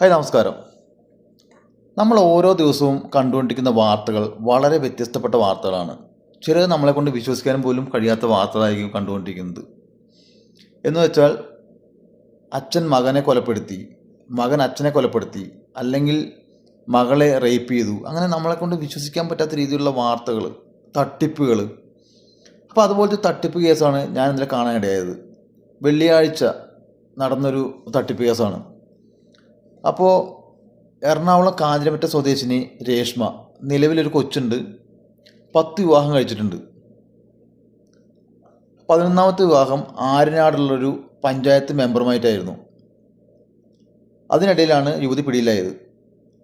Hi നമസ്കാരം. നമ്മൾ ഓരോ ദിവസവും കണ്ടുകൊണ്ടിരിക്കുന്ന വാർത്തകൾ വളരെ വ്യത്യസ്തപ്പെട്ട വാർത്തകളാണ്. ചിലത് നമ്മളെ കൊണ്ട് വിശ്വസിക്കാനും പോലും കഴിയാത്ത വാർത്തകളായിരിക്കും കണ്ടുകൊണ്ടിരിക്കുന്നത്. എന്ന് വെച്ചാൽ അച്ഛൻ മകനെ കൊലപ്പെടുത്തി മകൻ അച്ഛനെ കൊലപ്പെടുത്തി അല്ലെങ്കിൽ മകളെ റേപ്പ് ചെയ്തു അങ്ങനെ നമ്മളെ കൊണ്ട് വിശ്വസിക്കാൻ പറ്റാത്ത രീതിയിലുള്ള വാർത്തകൾ തട്ടിപ്പുകൾ. അപ്പോൾ അതുപോലത്തെ തട്ടിപ്പ് കേസാണ് ഞാൻ ഇന്നലെ കാണാനിടയായത്. വെള്ളിയാഴ്ച നടന്നൊരു തട്ടിപ്പ് കേസാണ്. അപ്പോൾ എറണാകുളം കാഞ്ഞിരമറ്റ സ്വദേശിനി രേഷ്മ നിലവിലൊരു കൊച്ചുണ്ട്. പത്ത് വിവാഹം കഴിച്ചിട്ടുണ്ട്. പതിനൊന്നാമത്തെ വിവാഹം ആരനാടുള്ളൊരു പഞ്ചായത്ത് മെമ്പറുമായിട്ടായിരുന്നു. അതിനിടയിലാണ് യുവതി പിടിയിലായത്.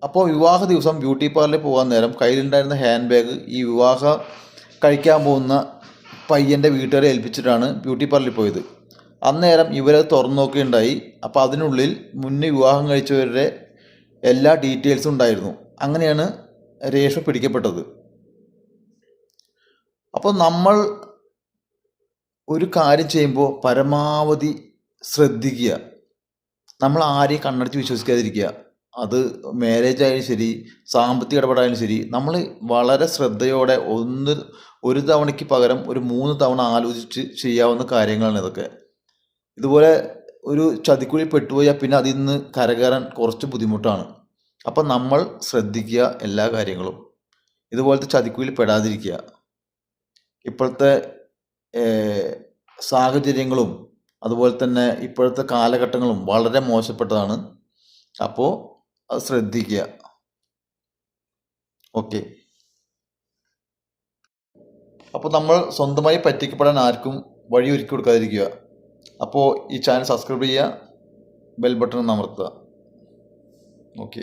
അപ്പോൾ വിവാഹ ദിവസം ബ്യൂട്ടി പാർലറിൽ പോകാൻ നേരം കയ്യിലുണ്ടായിരുന്ന ഹാൻഡ് ബാഗ് ഈ വിവാഹ കഴിക്കാൻ പോകുന്ന പയ്യന്റെ വീട്ടുകാരെ ഏൽപ്പിച്ചിട്ടാണ് ബ്യൂട്ടി പാർലറിൽ പോയത്. അന്നേരം ഇവരത് തുറന്നു നോക്കുകയുണ്ടായി. അപ്പോൾ അതിനുള്ളിൽ മുന്നേ വിവാഹം കഴിച്ചവരുടെ എല്ലാ ഡീറ്റെയിൽസും ഉണ്ടായിരുന്നു. അങ്ങനെയാണ് രേഷ്മ പിടിക്കപ്പെട്ടത്. അപ്പോൾ നമ്മൾ ഒരു കാര്യം ചെയ്യുമ്പോൾ പരമാവധി ശ്രദ്ധിക്കുക. നമ്മൾ ആരെയും കണ്ണടച്ച് വിശ്വസിക്കാതിരിക്കുക. അത് മാരേജ് ആയാലും ശരി സാമ്പത്തിക ഇടപെടായാലും ശരി നമ്മൾ വളരെ ശ്രദ്ധയോടെ ഒന്ന് ഒരു തവണയ്ക്ക് പകരം ഒരു മൂന്ന് തവണ ആലോചിച്ച് ചെയ്യാവുന്ന കാര്യങ്ങളാണ് ഇതൊക്കെ. ഇതുപോലെ ഒരു ചതിക്കുഴി പെട്ടുപോയാൽ പിന്നെ അതിൽ നിന്ന് കരകയറാൻ കുറച്ച് ബുദ്ധിമുട്ടാണ്. അപ്പം നമ്മൾ ശ്രദ്ധിക്കുക എല്ലാ കാര്യങ്ങളും. ഇതുപോലത്തെ ചതിക്കുഴിയിൽ പെടാതിരിക്കുക. ഇപ്പോഴത്തെ സാഹചര്യങ്ങളും അതുപോലെ തന്നെ ഇപ്പോഴത്തെ കാലഘട്ടങ്ങളും വളരെ മോശപ്പെട്ടതാണ്. അപ്പോൾ അത് ശ്രദ്ധിക്കുക. ഓക്കെ. അപ്പോൾ നമ്മൾ സ്വന്തമായി പറ്റിക്കപ്പെടാൻ ആർക്കും വഴി ഒരുക്കി കൊടുക്കാതിരിക്കുക. അപ്പോൾ ഈ ചാനൽ സബ്സ്ക്രൈബ് ചെയ്യുക ബെൽ ബട്ടൺ അമർത്തുക. ഓക്കെ